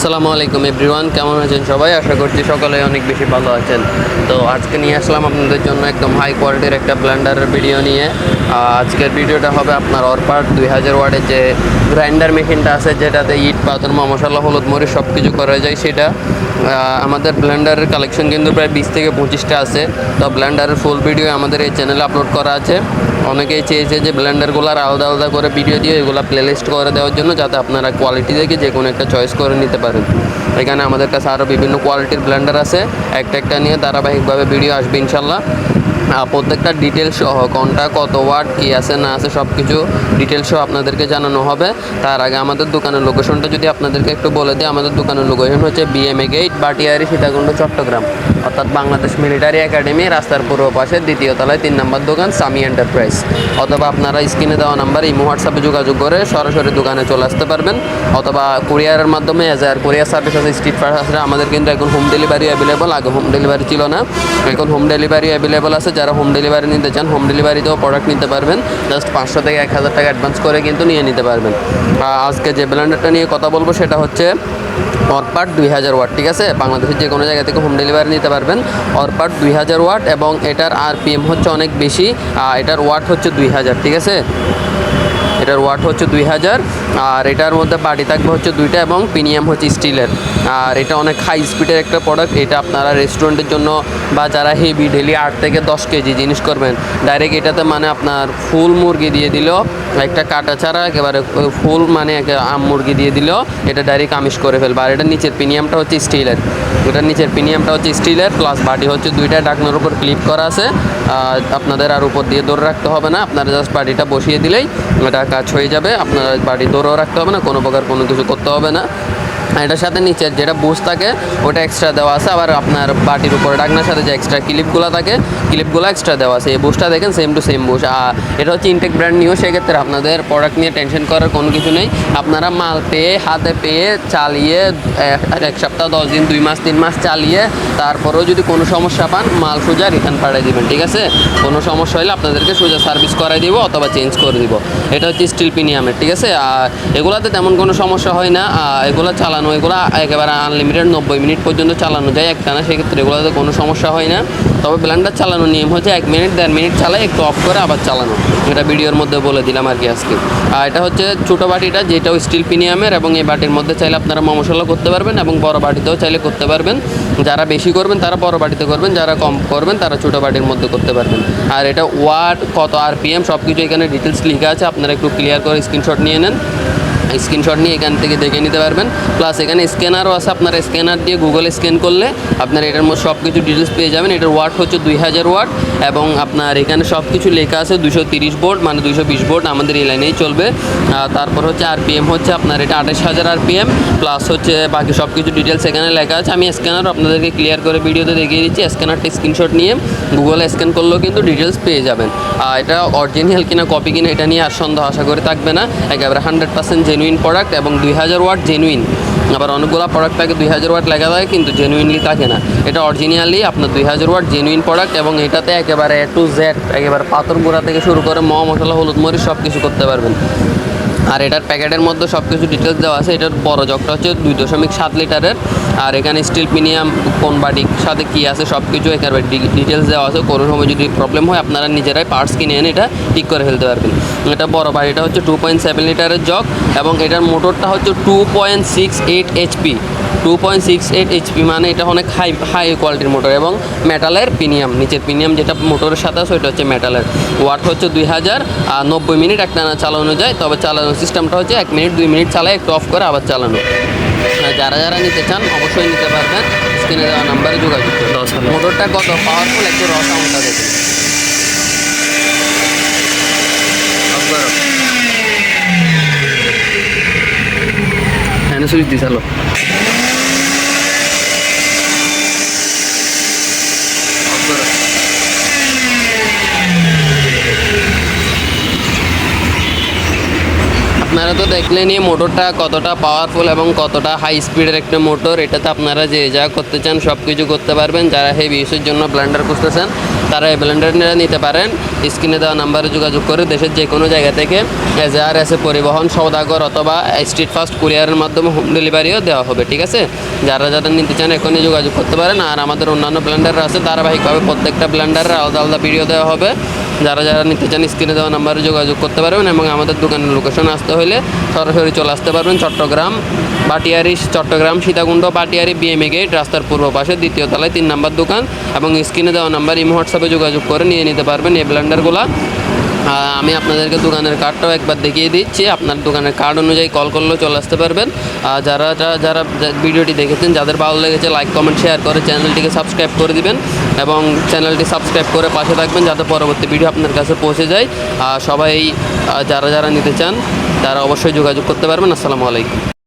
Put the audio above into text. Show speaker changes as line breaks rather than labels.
আসসালামু আলাইকুম এভরিওয়ান, কেমন আছেন সবাই? আশা করছি সকলে অনেক বেশি ভালো আছেন। তো আজকে নিয়ে আসলাম আপনাদের জন্য একদম হাই কোয়ালিটির একটা ব্লেন্ডারের ভিডিও নিয়ে। আজকের ভিডিওটা হবে আপনার অরপার দুই হাজার ওয়ার্ডের যে গ্রাইন্ডার মেশিনটা আছে, যেটাতে ইট মা মশলা, হলুদ, মরিচ সব কিছু করা যায় সেটা। আমাদের ব্লেন্ডারের কালেকশন কিন্তু প্রায় বিশ থেকে পঁচিশটা আছে। তো ব্লেন্ডারের ফুল ভিডিও আমাদের এই চ্যানেলে আপলোড করা আছে। অনেকেই চেয়েছে যে ব্লেন্ডারগুলোর আলাদা আলাদা করে ভিডিও দিয়ে এগুলো প্লেলিস্ট করে দেওয়ার জন্য যাতে আপনারা কোয়ালিটি দেখে যে কোনো একটা চয়েস করে নিতে পারেন। এখানে আমাদের কাছে আরও বিভিন্ন কোয়ালিটির ব্লেন্ডার আছে। একটা একটা নিয়ে ধারাবাহিকভাবে ভিডিও আসবে ইনশাল্লাহ। প্রত্যেকটা ডিটেলস সহ, কোনটা কত ওয়াট কী আছে, না আছে সব কিছু ডিটেলস সহ আপনাদেরকে জানানো হবে। তার আগে আমাদের দোকানের লোকেশনটা যদি আপনাদেরকে একটু বলে দিই, আমাদের দোকানের লোকেশন হচ্ছে বিএমএ গেট বাটিয়ারি সীতাকুণ্ড, চট্টগ্রাম। অর্থাৎ বাংলাদেশ মিলিটারি একাডেমি রাস্তার পূর্ব পাশে, দ্বিতীয় তলায় তিন নম্বর দোকান সামি এন্টারপ্রাইজ অথবা আপনারা স্ক্রিনে দেওয়া নাম্বার ইমো হোয়াটসঅ্যাপে যোগাযোগ করে সরাসরি দোকানে চলে আসতে পারবেন। অথবা কুরিয়ারের মাধ্যমে এজ আর কুরিয়ার সার্ভিস আছে স্ট্রিট ফাস্ট আছে আমাদের কিন্তু এখন হোম ডেলিভারি অ্যাভেলেবল আগে হোম ডেলিভারি ছিল না। এখন হোম ডেলিভারি অ্যাভেলেবল আছে যারা হোম ডেলিভারি নিতে চান হোম ডেলিভারিতেও প্রোডাক্ট নিতে পারবেন। জাস্ট পাঁচশো থেকে এক হাজার টাকা অ্যাডভান্স করে কিন্তু নিয়ে নিতে পারবেন। আজকে যে ব্লেন্ডারটা নিয়ে কথা বলব, সেটা হচ্ছে অরপাট দুই হাজার ওয়াট ঠিক আছে? বাংলাদেশের যে কোনো জায়গা থেকে হোম ডেলিভারি নিতে পারবেন। অরপাট দুই হাজার ওয়াট এবং এটার আর হচ্ছে অনেক বেশি এটার ওয়াট হচ্ছে দুই হাজার, ঠিক আছে? এটার ওয়াট হচ্ছে দুই হাজার, আর এটার মধ্যে বাড়ি থাকবে হচ্ছে দুইটা এবং প্রিমিয়াম হচ্ছে স্টিলের। আর এটা অনেক হাই স্পিডের একটা প্রোডাক্ট এটা আপনারা রেস্টুরেন্টের জন্য বা যারা হেভি ডেলি আট থেকে দশ কেজি জিনিস করবেন ডাইরেক্ট এটাতে মানে আপনার ফুল মুরগি দিয়ে দিলেও একটা কাটা ছাড়া একেবারে ফুল মানে আম মুরগি দিয়ে দিলেও এটা ডাইরেক্ট আমিষ করে ফেলবে। আর এটার নিচের প্রিমিয়ামটা হচ্ছে স্টিলের। এটার নিচের প্রিমিয়ামটা হচ্ছে স্টিলের প্লাস বাটি হচ্ছে দুইটা, ডাকনার উপর ক্লিপ করা আছে। আপনাদের আর উপর দিয়ে দৌড় রাখতে হবে না, আপনারা জাস্ট বাটিটা বসিয়ে দিলেই এটা কাজ হয়ে যাবে। আপনার বাড়ি দৌড়াও রাখতে হবে না, কোনো প্রকার কোনো কিছু করতে হবে না। এটার সাথে নিচের যেটা বুশ থাকে, ওটা এক্সট্রা দেওয়া আছে। আবার আপনার বাটির উপরে ডাকনার সাথে যে এক্সট্রা ক্লিপগুলো থাকে ক্লিপগুলো এক্সট্রা দেওয়া আছে। এই বুশটা দেখেন সেম টু সেম বুস আর এটা হচ্ছে ইনটেক ব্র্যান্ড নিউ সেক্ষেত্রে আপনাদের প্রোডাক্ট নিয়ে টেনশন করার কোনো কিছু নেই। আপনারা মাল পেয়ে, হাতে পেয়ে চালিয়ে, এক- সপ্তাহ, দশ দিন, দুই মাস, তিন মাস চালিয়ে তারপরেও যদি কোনো সমস্যা পান, মাল সোজা রিটার্ন পাঠিয়ে দেবেন, ঠিক আছে? কোনো সমস্যা হলে আপনাদেরকে সোজা সার্ভিস করাই দিব অথবা চেঞ্জ করে দিব। এটা হচ্ছে স্টিল প্রিমিয়ামের ঠিক আছে? আর এগুলাতে তেমন কোনো সমস্যা হয় না। এগুলো চালানো এগুলো একেবারে আনলিমিটেড নব্বই মিনিট পর্যন্ত চালানো যায় একটানা, সেক্ষেত্রে এগুলোতে কোনো সমস্যা হয় না। তবে ব্লেন্ডার চালানোর নিয়ম হচ্ছে এক মিনিট, দেড় মিনিট চালাই, একটু অফ করে আবার চালানো। এটা ভিডিওর মধ্যে বলে দিলাম আর কি আজকে। আর এটা হচ্ছে ছোটো বাটিটা, যেটাও স্টিল প্রিমিয়ামের এবং এই বাটির মধ্যে চাইলে আপনারা মশলা করতে পারবেন এবং বড় বাটিতেও চাইলে করতে পারবেন। যারা বেশি করবেন, তারা বড় বাটিতে করবেন, যারা কম করবেন, তারা ছোটো বাটির মধ্যে করতে পারবেন। আর এটা ওয়াট কত আর পিএম সব কিছু এখানে ডিটেলস লেখা আছে, আপনারা একটু ক্লিয়ার করে স্ক্রিনশট নিয়ে নেন। স্ক্রিনশট নিয়ে এখান থেকে দেখে নিতে পারবেন। প্লাস এখানে স্ক্যানারও আছে, আপনার স্ক্যানার দিয়ে গুগলে স্ক্যান করলে আপনার এটার মধ্যে সব কিছু ডিটেলস পেয়ে যাবেন। এটার ওয়াট হচ্ছে দুই হাজার ওয়াট এবং আপনার এখানে সব কিছু লেখা আছে, দুশো তিরিশ বোর্ড মানে দুশো বিশ বোর্ড আমাদের এই লাইনেই চলবে। তারপর হচ্ছে আরপিএম হচ্ছে আপনার এটা আঠাশ হাজার আরপিএম প্লাস হচ্ছে বাকি সব কিছু ডিটেলস এখানে লেখা আছে। আমি স্ক্যানার আপনাদেরকে ক্লিয়ার করে ভিডিওতে দেখিয়ে দিচ্ছি। স্ক্যানারটা স্ক্রিনশট নিয়ে গুগলে স্ক্যান করলেও কিন্তু ডিটেলস পেয়ে যাবেন। আর এটা অরিজিনাল কিনা কপি কিনা, এটা নিয়ে আর সন্দেহ আশা করে থাকবে না। একেবারে হান্ড্রেড পার্সেন্ট জেনুইন প্রোডাক্ট এবং দুই হাজার ওয়াট জেনুইন আবার অনেকগুলো প্রোডাক্ট থাকে, দুই হাজার ওয়াট লেখা থাকে কিন্তু জেনুইনলি থাকে না। এটা অরিজিনালি আপনার দুই হাজার ওয়াট জেনুইন প্রোডাক্ট এবং এটাতে একেবারে এ টু জেড একেবারে পাথর গুঁড়া থেকে শুরু করে ম মশলা, হলুদ, মরিচ সব কিছু করতে পারবেন। আর এটার প্যাকেটের মধ্যে সব কিছু ডিটেলস দেওয়া আছে। এটার বড় জগটা হচ্ছে দুই দশমিক সাত লিটারের। আর এখানে স্টিল প্রিমিয়াম কোন বাটির সাথে কী আছে সব কিছু এখানে ডিটেলস দেওয়া আছে। কোনো সময় যদি প্রবলেম হয়, আপনারা নিজেরাই পার্টস কিনে এনে এটা ঠিক করে ফেলতে পারবেন। এটা বড় বাড়িটা হচ্ছে টু পয়েন্ট সেভেন লিটারের জগ এবং এটার মোটরটা হচ্ছে two point six eight HP two point six eight HP মানে এটা অনেক হাই হাই কোয়ালিটির মোটর এবং মেটালের প্রিমিয়াম নিচের প্রিমিয়াম যেটা মোটরের সাথে আছে, ওইটা হচ্ছে মেটালের ওয়াট হচ্ছে দুই হাজার আর নব্বই মিনিট একটানা চালানো যায়, তবে চালানোর সিস্টেমটা হচ্ছে এক মিনিট দুই মিনিট চালায় একটু অফ করে আবার চালানো। আর যারা যারা নিতে চান অবশ্যই নিতে পারবেন। স্ক্রিনে দেওয়া নাম্বারে যোগাযোগ করুন। মোটরটা কত? পাওয়ারফুল একটু র সাউন্ডটা দেখুন। হ্যাঁ সুইচ দিস আপনারা তো দেখলেনই মোটরটা কতটা পাওয়ারফুল এবং কতটা হাই স্পিডের একটা মোটর। এটাতে আপনারা যে যা করতে চান সব কিছু করতে পারবেন। যারা হেভি ইউসের জন্য ব্লেন্ডার খুঁজতেছেন, তারা এই ব্লেন্ডারটা নিতে পারেন। স্ক্রিনে দেওয়া নাম্বারে যোগাযোগ করে দেশের যে কোনো জায়গা থেকে এজার এসে পরিবহন সৌদাগর অথবা স্ট্রিট ফাস্ট কুরিয়ারের মাধ্যমে হোম ডেলিভারিও দেওয়া হবে, ঠিক আছে? যারা যারা নিতে চান এখনই যোগাযোগ করতে পারেন। আর আমাদের অন্যান্য ব্লেন্ডার আছে, ধারাবাহিকভাবে প্রত্যেকটা ব্লেন্ডারের আলাদা আলাদা ভিডিও দেওয়া হবে। যারা যারা নিতে চান স্ক্রিনে দেওয়া নাম্বারে যোগাযোগ করতে পারবেন এবং আমাদের দোকানের লোকেশন আসতে হলে সরাসরি চলে আসতে পারবেন চট্টগ্রাম বাটিয়ারি, চট্টগ্রাম, সীতাকুণ্ড, বাটিয়ারি বিএমএ গেট রাস্তার পূর্ব পাশে দ্বিতীয় তলায় তিন নাম্বার দোকান এবং স্ক্রিনে দেওয়া নাম্বার ইমো হোয়াটসঅ্যাপে যোগাযোগ করে নিয়ে নিতে পারবেন এই ব্লেন্ডারগুলো আমি আপনাদেরকে দোকানের কার্ডটাও একবার দেখিয়ে দিচ্ছি। আপনার দোকানের কার্ড অনুযায়ী কল করলেও চলে আসতে পারবেন। আর যারা যারা ভিডিওটি দেখেছেন, যাদের ভালো লেগেছে লাইক কমেন্ট শেয়ার করে চ্যানেলটিকে সাবস্ক্রাইব করে দিবেন এবং চ্যানেলটি সাবস্ক্রাইব করে পাশে থাকবেন যাতে পরবর্তী ভিডিও আপনার কাছে পৌঁছে যায়। আর সবাই যারা যারা নিতে চান, তারা অবশ্যই যোগাযোগ করতে পারবেন। আসসালামু আলাইকুম।